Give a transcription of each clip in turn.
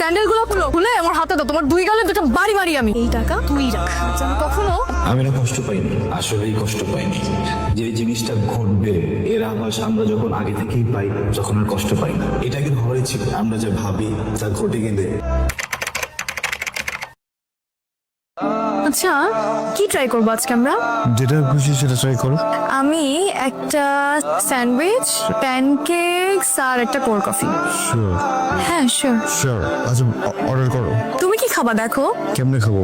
স্যান্ডেলগুলো খুলো খুলে আমার হাতে দাও তোমার দুই গালে দুটো বাড়ি মারি আমি। এই টাকা তুই রাখ। যেন কখনো আমি না কষ্ট পাইনি আসলেই কষ্ট পাইনি। যে জিনিসটা ঘটবে এর আভাস আমরা যখন আগে থেকেই পাই তখন আর কষ্ট পাই না। এটা কিন্তু হওয়ারই ছিল আমরা যা ভাবি তা ঘটে গেলে। আচ্ছা কি ট্রাই করব আজকে আমরা? যেটা খুশি সেটা ট্রাই করো। আমি একটা স্যান্ডউইচ প্যানকেকস আর একটা কোল্ড কফি। শিওর হ্যাঁ শিওর শিওর আচ্ছা অর্ডার করো। তুমি কি খাবা দেখো? কেমনে খাব?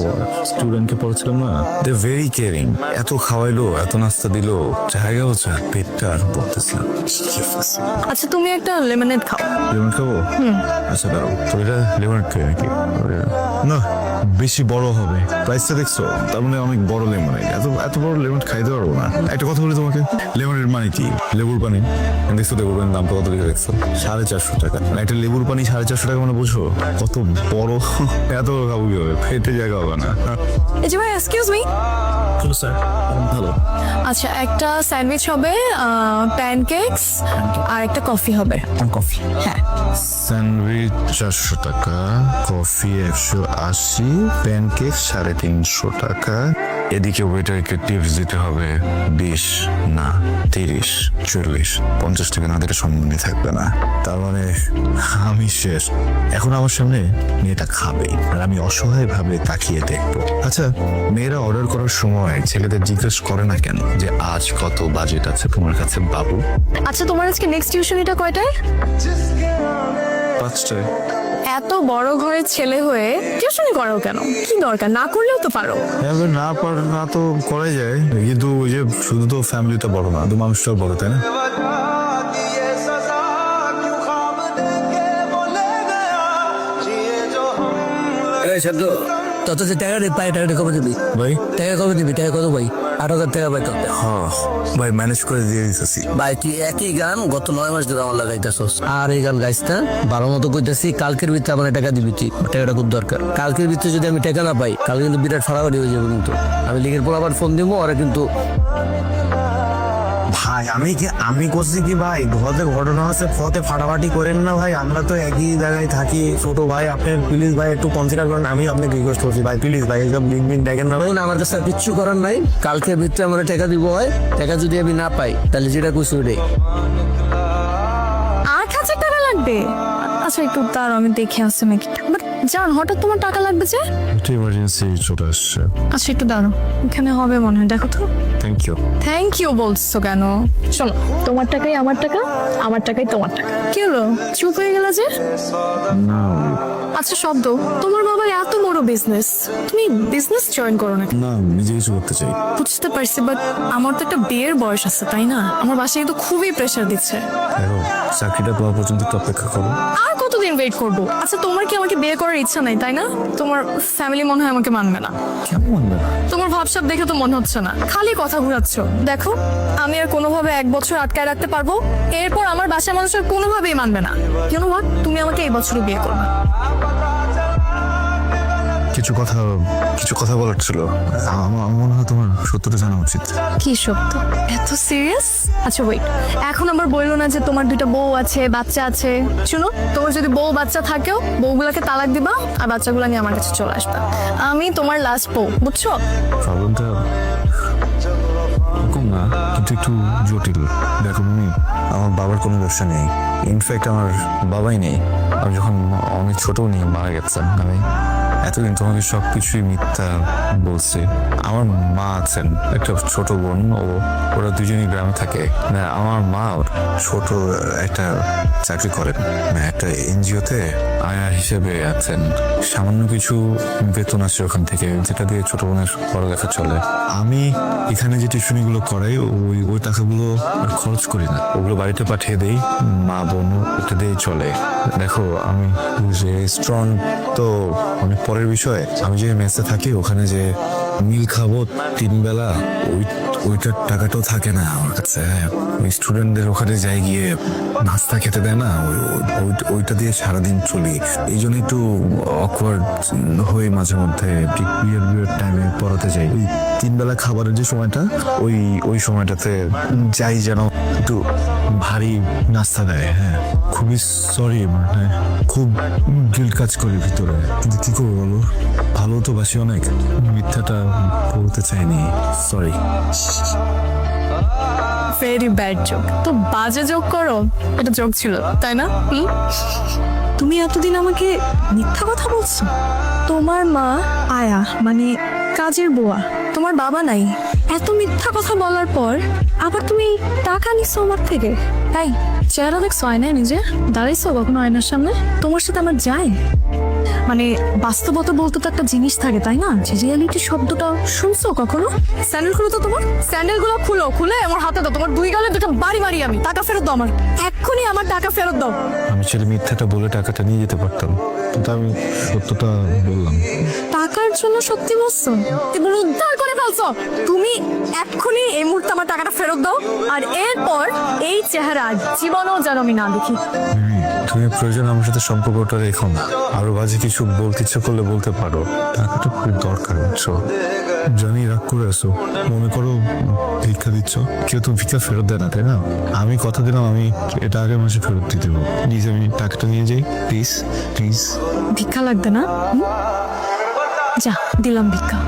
স্টুডেন্টকে পড়াচ্ছিলাম না? দে ভেরি কেয়ারিং এত খাওয়াইলো এত নাস্তা দিলো। জায়গা হচ্ছে পেটটা আর পড়তেছিলাম আচ্ছা তুমি একটা লেমনেড খাও। লেমন খাব? হুম। আচ্ছা দাঁড়াও। তো এটা লেমন খাই নাকি? না। বেশি বড় হবে। প্রাইসটা দেখছ? তার মানে অনেক বড় লেমন এত এত বড় লেমন খাইতে পারব না। একটা কথা বলি তোমাকে। লেমনের মানে কি? লেবুর পানি। দেখছ লেবুর পানির দামটা কত লিখে দেখছ? সাড়ে চারশো টাকা। না একটা লেবুর পানি সাড়ে চারশো টাকা মানে বুঝো? কত বড়? এত বড় খাব কি হবে ফেটে জায়গা হবে না। এই যে ভাই এক্সকিউজ মি স্যার ভালো আচ্ছা একটা স্যান্ডউইচ হবে প্যানকেকস আর একটা কফি হবে। কফি হ্যাঁ। স্যান্ডউইচ চারশো টাকা, কফি একশো আশি, প্যানকেক সাড়ে তিনশো টাকা। এদিকে ওয়েটারকে টিপস দিতে হবে, বিশ না তিরিশ, চল্লিশ, পঞ্চাশ টাকা না দিলে সম্মানই থাকবে না। তার মানে আমি শেষ। এখন আমার সামনে মেয়েটা খাবে আর আমি অসহায় ভাবে তাকিয়ে দেখব। আচ্ছা মেয়েরা অর্ডার করার সময় ছেলেদের জিজ্ঞেস করে না কেন যে আজ কত বাজেট আছে তোমার কাছে, বাবু? আচ্ছা তোমার আজকে নেক্সট টিউশন এটা কয়টায়? এক্সট্রা এত বড় ঘরের ছেলে হয়ে টিউশনি করো কেন? কি দরকার? না করলেও তো পারো। হ্যাঁ, এবার না পার না তো করে যায়। কিন্তু ওই যে শুধু তো ফ্যামিলিতে বড় না তো মানুষটাও বড় তাই না? এই তত যে টাকা রে পায় টাকা কবে দিবি? ভাই? টাকা কবে দিবি? টাকা কত ভাই? আট হাজার টাকা কত হ্যাঁ। ভাই ম্যানেজ করে দিয়ে দিতেছি। ভাই তুই একই গান? গত নয় মাস ধরে আমার লাগাইতেছস। আর এই গান গাইছ না ভালো মতো কইতেছি কালকের ভিতরে আমার টাকা দিবি তুই। টাকাটা খুব দরকার। কালকের ভিতরে যদি আমি টাকা না পাই কালকে কিন্তু বিরাট ফাড়াফাড়ি হয়ে যাবে কিন্তু। আমি লিগের পর আবার ফোন দিব আর কিন্তু ভাই আমি কি আমি করছি কি ভাই? ঘরে ঘটনা আছে ফতে ফাটাফাটি করেন না ভাই আমরা তো একই জায়গায় থাকি। ছোট ভাই আপনি প্লিজ ভাই একটু কনসিডার করেন আমি আপনাকে রিকোয়েস্ট করছি ভাই প্লিজ ভাই এইসব লিঙ্ক মিঙ্ক দেখেন না ভাই। না আমার কাছে আর কিচ্ছু করার নাই। কালকে ভিতরে আমরা টাকা দিব হয় টাকা যদি আমি না পাই তাহলে যেটা খুশি ওটাই। আট হাজার টাকা লাগবে। আচ্ছা একটু তার আমি দেখে আসছি নাকি। বাট জান হঠাৎ তোমার টাকা লাগবে যে? একটু ইমার্জেন্সি চলে আসছে। আচ্ছা একটু দাঁড়ো এখানে হবে মনে হয় দেখো তো। থ্যাংক ইউ থ্যাংক ইউ বলছো কেন? শোনো তোমার টাকাই আমার টাকা আমার টাকাই তোমার টাকা। কি হলো? চুপ হয়ে গেল যে? না। আচ্ছা শব্দ। তোমার বাবার এত বড় বিজনেস তুমি বিজনেস জয়েন করো না না নিজে কিছু করতে চাই। বুঝতে পারছি বাট আমার তো একটা বিয়ের বয়স আছে তাই না? আমার বাসায় কিন্তু খুবই প্রেশার দিচ্ছে। চাকরিটা পাওয়া পর্যন্ত অপেক্ষা করো। আর ওয়েট করব। আচ্ছা তোমার কি আমাকে বিয়ে করার ইচ্ছা নাই তাই না? তোমার ফ্যামিলি মনে হয় আমাকে মানবে না। তোমার ভাবসাব দেখে তো মনে হচ্ছে না। খালি কথা ঘুরাচ্ছ। দেখো আমি আর কোনোভাবে এক বছর আটকায় রাখতে পারব। এরপর আমার বাসার মানুষের কোনোভাবেই মানবে না। কেন ভাব তুমি আমাকে এই বছরই বিয়ে করবে। কিছু কথা কিছু কথা বলার ছিল। আমার আমার মনে হয় তোমার সত্যটা জানা উচিত। কি সত্য? এত সিরিয়াস আচ্ছা ওয়েট এখন আবার বলল না যে তোমার দুইটা বউ আছে বাচ্চা আছে। শুনো তোমার যদি বউ বাচ্চা থাকেও বউগুলোকে তালাক দিবা আর বাচ্চাগুলো নিয়ে আমার কাছে চলে আসবে। আমি তোমার লাস্ট বউ বুঝছ? প্রবলেমটা এরকম না কিন্তু একটু জটিল। দেখো তুমি আমার বাবার কোনো ব্যবসা নেই। ইনফ্যাক্ট আমার বাবাই নেই। আমি যখন অনেক ছোটও নেই মারা গেছেন। আমি এতদিন তোমাকে সব কিছুই মিথ্যা বলছি। আমার মা আছেন, একটা ছোট বোন, ও, ওরা দুজনই গ্রামে থাকে। আমার মা ছোট একটা চাকরি করেন। মানে একটা এনজিওতে আয়া হিসেবে আছেন। সামান্য কিছু বেতন আছে ওখান থেকে, যেটা দিয়ে ছোট বোনের পড়ালেখা চলে। আমি এখানে যে টিউশনিগুলো করাই, ওই ওই টাকাগুলো খরচ করি না। ওগুলো বাড়িতে পাঠিয়ে দেই, মা বোন এটা দিয়েই চলে। দেখো, আমি যে স্ট্রং তো অনেক পরের বিষয় আমি যে মেসে থাকি ওখানে যে মিল খাব তিন বেলা ওই ওইটার টাকাটাও থাকে না আমার কাছে। ওই স্টুডেন্টদের ওখানে যাই গিয়ে নাস্তা খেতে দেয় না, ওই- ওই- ওইটা দিয়ে সারাদিন চলি। এই জন্য একটু অকওয়ার্ড হয়ে মাঝে মধ্যে টাইমে পড়াতে যাই। তিন বেলা খাবারের যে সময়টা, ওই ওই সময়টাতে যাই যেন একটু ভারী নাস্তা দেয় হ্যাঁ। খুবই সরি মানে খুব গিল কাজ করি ভিতরে। কিন্তু কি করব বলো? ভালো তো বাসি অনেক। মিথ্যাটা বলতে চাইনি। সরি ভেরি ব্যাড জোক তো বাজে জোক করো। এটা জোক ছিল, তাই না? তুমি এতদিন আমাকে মিথ্যা কথা বলছো? তোমার মা আয়া মানে কাজের বোয়া, তোমার বাবা নাই। এত মিথ্যা কথা বলার পর আবার তুমি টাকা নিছো আমার থেকে। তাই চেহারা দেখছ আয়নায় নিজে? দাঁড়াইছো কখনো আয়নার সামনে? তোমার সাথে আমার যায়? মানে বাস্তবতা বলতে তো একটা জিনিস থাকে, তাই না? যে রিয়ালিটি শব্দটা শুনছো কখনো? স্যান্ডেল খুলো তো তোমার। স্যান্ডেলগুলো খুলো, খুলে আমার হাতে দাও। তোমার দুই গালে দুটো বাড়ি মারি আমি। টাকা ফেরত দাও আমার। এক্ষুনি আমার টাকা ফেরত দাও। আমি ছেলে মিথ্যাটা বলে টাকাটা নিয়ে যেতে পারতাম, কিন্তু আমি সত্যটা বললাম। জন্য সত্যি বলছো তুমি উদ্ধার করে ফেলছো। তুমি এক্ষুনি এই মুহূর্তে আমার টাকাটা ফেরত দাও আর এরপর এই চেহারা জীবনেও যেন আমি না দেখি। তুমি প্রয়োজন আমার সাথে সম্পর্কটা রেখো না। আরও বাজে কিছু বলতে ইচ্ছে করলে বলতে পারো। টাকাটা খুব দরকার বুঝছ? জানি রাগ করে আসো মনে করো ভিক্ষা দিচ্ছ। কেউ তো ভিক্ষা ফেরত দেয় না তাই না? আমি কথা দিলাম আমি এটা আগের মাসে ফেরত দিয়ে দেবো। প্লিজ আমি টাকাটা নিয়ে যাই। Please please. ভিক্ষা লাগবে না? যা দিলাম ভিক্ষা।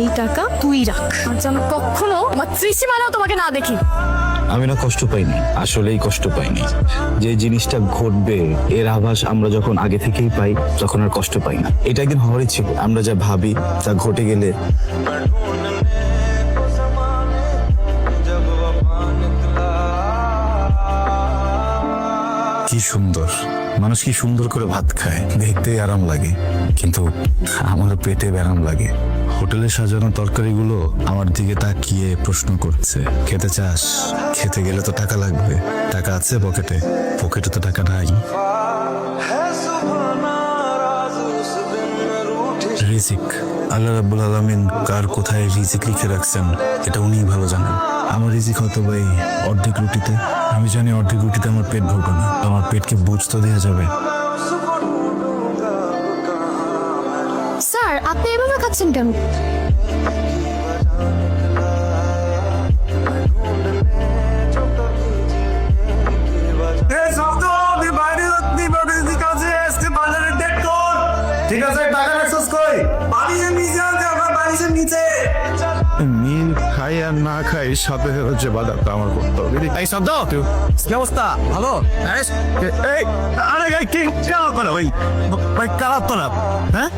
এই টাকা তুই রাখ। আর যেন কখনো আমার ত্রিসীমানাও তোমাকে না দেখি। আমি না কষ্ট পাইনি আসলেই কষ্ট পাইনি। যে জিনিসটা ঘটবে এর আভাস আমরা যখন আগে থেকেই পাই তখন আর কষ্ট পাই না। এটা একদিন হওয়ারই ছিল আমরা যা ভাবি তা ঘটে গেলে কি সুন্দর। মানুষ কি সুন্দর করে ভাত খায়? দেখতে আরাম লাগে, কিন্তু আমার পেটে ব্যারাম লাগে। হোটেলে সাজানো তরকারিগুলো আমার দিকে তাকিয়ে প্রশ্ন করছে। খেতে চাস? খেতে গেলে তো টাকা লাগবে। টাকা আছে পকেটে? পকেটে তো টাকা নাই। রিজিক। আল্লাহ রাবুল আলমিন কার কোথায় রিজিক লিখে রাখছেন, এটা উনিই ভালো জানেন। আমার রিজিক কত ভাই অর্ধেক রুটিতে। আমি জানি অর্ধেক রুটিতে আমার পেট ভরবে না। আমার পেটকে বুঝতে দেওয়া যাবে। স্যার আপনি এভাবে খাচ্ছেন কেন? ঠিক আছে টাকা আর না খাই সাথে হচ্ছে বাধাটা আমার করতে হবে। এই শব্দ? কি অবস্থা ভালো। এই আরে কি কেন করে ওই ভাই কারাত তো না হ্যাঁ?